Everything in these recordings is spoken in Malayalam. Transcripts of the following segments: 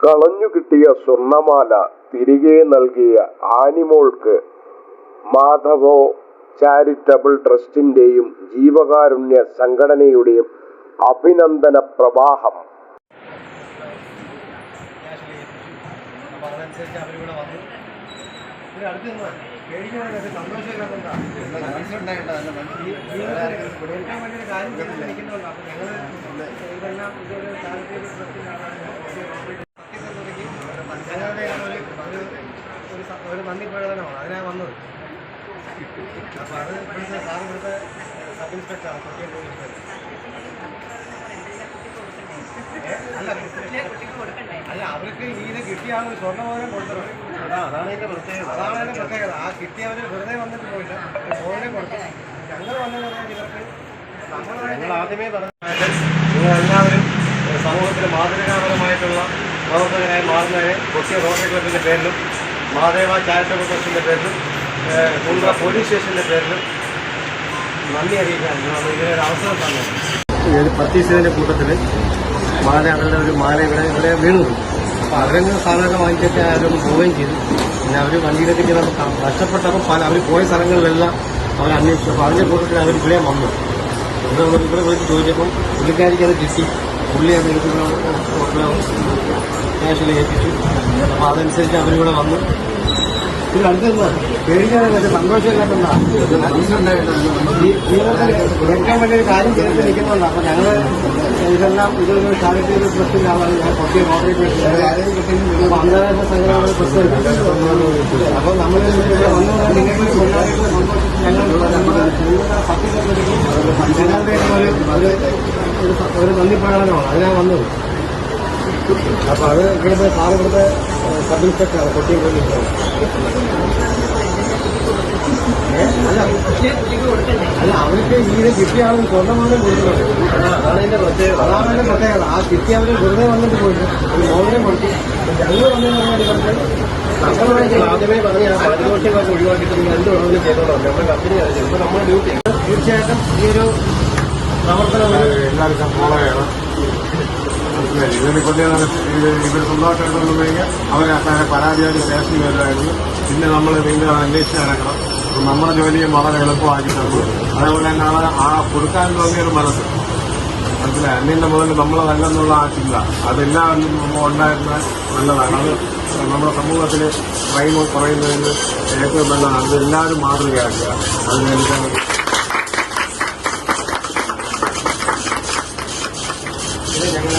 കളഞ്ഞു കിട്ടിയ സ്വർണമാല തിരികെ നൽകിയ ആനിമോൾക്ക് മാധവോ ചാരിറ്റബിൾ ട്രസ്റ്റിന്റെയും ജീവകാരുണ്യ സംഘടനയുടെയും അഭിനന്ദന പ്രവാഹം. വന്നു ഇവർ അടുത്ത് നിന്ന് പേടിക്കാനൊക്കെ സന്തോഷമില്ലാത്ത കൊടുക്കാൻ വേണ്ടി ഒരു കാര്യം ചെയ്ത് നിൽക്കുന്നുണ്ട് അപ്പോൾ ഞങ്ങൾ ഇതെല്ലാം ഇതൊരു ചാരിറ്റബിൾ ഞങ്ങളുടെ ഒരു ഒരു ഒരു സ- ഒരു അതിനാ വന്നത്. അപ്പോൾ അത് ഇവിടുത്തെ സാർ ഇവിടുത്തെ സബ് ഇൻസ്പെക്ടറാണ്. കൊട്ടിയം പോലീസ് അല്ല അല്ല അവർക്ക് ഈ ഇത് കിട്ടിയ ആൾ സ്വർണമോഹനം കൊടുത്തത് അതാണ് അതിന്റെ പ്രത്യേകത. അതാണ് കിട്ടിയ പ്രത്യേകത. ആ കിട്ടിയവര് വെറുതെ വന്നിട്ട് പോയില്ല. ഫോണിനെ കൊടുത്തു. ഞങ്ങൾ വന്നെന്ന് പറഞ്ഞാൽ ഇവർക്ക്? ഞങ്ങൾ ആദ്യമേ പറഞ്ഞായിട്ട് നിങ്ങൾ എല്ലാവരും സമൂഹത്തിൽ മാതൃകാപരമായിട്ടുള്ള പ്രവർത്തകരായി മാറുന്നവരെ കൊച്ചിയ റോട്ടറി ക്ലബിന്റെ പേരിലും മാതേവ ചാരിറ്റബിൾ ട്രസ്റ്റിന്റെ പേരിലും കുണ്ട പോലീസ് സ്റ്റേഷന്റെ പേരിലും നന്ദി അറിയിക്കാൻ ഇതിനൊരു അവസരം തന്നെ. പത്തീസിന്റെ കൂട്ടത്തിൽ മാല അവരുടെ ഒരു മാല ഇവിടെ ഇവിടെ വീണു. അപ്പോൾ അവരങ്ങ് സാധാരണ വാങ്ങിച്ചൊക്കെ അവരൊന്ന് പോവുകയും ചെയ്തു. പിന്നെ അവർ വണ്ടിയിലൊക്കെ ഇങ്ങനെ കഷ്ടപ്പെട്ടപ്പോൾ പല അവർ പോയ സ്ഥലങ്ങളിലെല്ലാം അവർ അന്വേഷിച്ചു. അപ്പോൾ അതിന്റെ കൂട്ടത്തിൽ അവർ ഇവിടെ വന്നു. ഇവിടെ ഇവിടെ വിളിച്ച് ചോദിച്ചപ്പോൾ പുള്ളിക്കാരിക്കത് കിട്ടി. പുള്ളി എനിക്ക് ക്യാഷിൽ ഏൽപ്പിച്ചു. അപ്പോൾ അതനുസരിച്ച് കൂടെ വന്നു. പേടിക്കാനൊക്കെ സന്തോഷമില്ലാത്തതാണ് ജീവിതത്തിൽ കൊടുക്കാൻ വേണ്ടി ഒരു കാര്യം ചെയ്തിട്ട് നിൽക്കുന്നുണ്ട് അപ്പോൾ ഞങ്ങൾ ഇതെല്ലാം ഇതൊരു ചാരിറ്റബിൾ ട്രസ്റ്റിന്റെ ആളാണ് ഞാൻ അന്താരാഷ്ട്ര സംഘടനയുടെ പ്രസിഡന്റ് അപ്പോൾ നമ്മൾ വന്നത് നിങ്ങൾക്ക് കൊണ്ടാടിയിട്ടുള്ള സന്തോഷം ഞങ്ങൾ നമ്മുടെ സത്യസന്ധതയ്ക്ക് ജനങ്ങളുടെ ഒരു ഒരു- ഒരു നന്ദി പ്രകടനമാണ് അതിനാണ് വന്നത്. അപ്പൊ അത് ഇവിടുത്തെ സാർ ഇവിടുത്തെ സബ് ഇൻസ്പെക്ടറാണ് കൊട്ടിയും പോലീസ് അല്ല. അല്ല അവർക്ക് ഈ ഇത് കിട്ടിയ ആളും സ്വർണമാണ് കൊടുക്കുന്നത് അതാണ് അതിന്റെ പ്രത്യേകത. അതാണ് അതിന്റെ പ്രത്യേകത. ആ കിട്ടിയ അവർ വെറുതെ വന്നിട്ട് പോയിട്ട് ഒരു മോദനം കൊടുത്തു. ഞങ്ങൾ വന്നെന്ന് പറഞ്ഞാൽ ഇവർക്ക് ആദ്യമേ പറഞ്ഞ ആ പാരിതോഷികമൊക്കെ ഒഴിവാക്കിയിട്ട് എന്ത് വേണമെങ്കിലും ചെയ്തോളാം? നമ്മുടെ കമ്പനി ചിലപ്പോൾ നമ്മുടെ ഡ്യൂട്ടി തീർച്ചയായിട്ടും ഈ ഒരു പ്രവർത്തനം എല്ലാവർക്കും ഫോളോ ചെയ്യണം മനസ്സിലായി. ഇതിനിപ്പോൾ ഇത് ഇവർ സ്വന്തമായിട്ട് എടുത്തുകൊണ്ട് അവരെ അങ്ങനെ പരാതിയായിട്ട് വരുമായിരുന്നു. പിന്നെ നമ്മൾ വീണ്ടും അന്വേഷിച്ച് നടക്കണം. നമ്മുടെ ജോലിയെ വളരെ എളുപ്പമാക്കി തന്നു. അതേപോലെ തന്നെ ആ കൊടുക്കാൻ തോന്നിയൊരു മനസ്സ് മനസ്സിലായി? അന്യന്റെ മുതൽ നമ്മളതല്ലെന്നുള്ള ആ ചിന്ത. അതെല്ലാവരിലും ഉണ്ടായിരുന്ന നല്ലതാണ്. അത് നമ്മുടെ സമൂഹത്തിൽ ക്രൈം കുറയുന്നതിന് ഏറ്റവും നല്ലതാണ്. അത് എല്ലാവരും മാതൃകയാക്കുക. അതിന് എനിക്ക് ഇത് ഞങ്ങൾ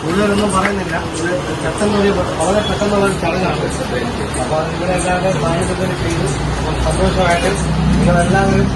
കൂടുതലൊന്നും പറയുന്നില്ല. ഇത് പെട്ടെന്നൊരു വളരെ പെട്ടെന്നുള്ള ഒരു ചടങ്ങാണ്. അപ്പോൾ നിങ്ങളെല്ലാവരും സാന്നിധ്യത്തിന് ചെയ്ത്. സന്തോഷമായിട്ട് നിങ്ങളെല്ലാവരും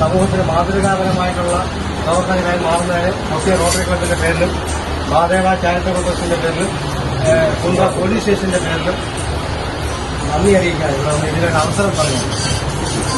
സമൂഹത്തിന് മാതൃകാപരമായിട്ടുള്ള പ്രവർത്തകരായി മാറുന്നതിന് കൊച്ചിയ റോട്ടറി ക്ലബിന്റെ പേരിലും മാതേവ ചാരിറ്റബിൾ ട്രസ്റ്റിന്റെ പേരിലും ഏഹ്, കുണ്ട്ര പോലീസ് സ്റ്റേഷന്റെ പേരിലും നന്ദി അറിയിക്കാൻ ഇവിടെ ഇതിനൊരു അവസരം പറഞ്ഞു.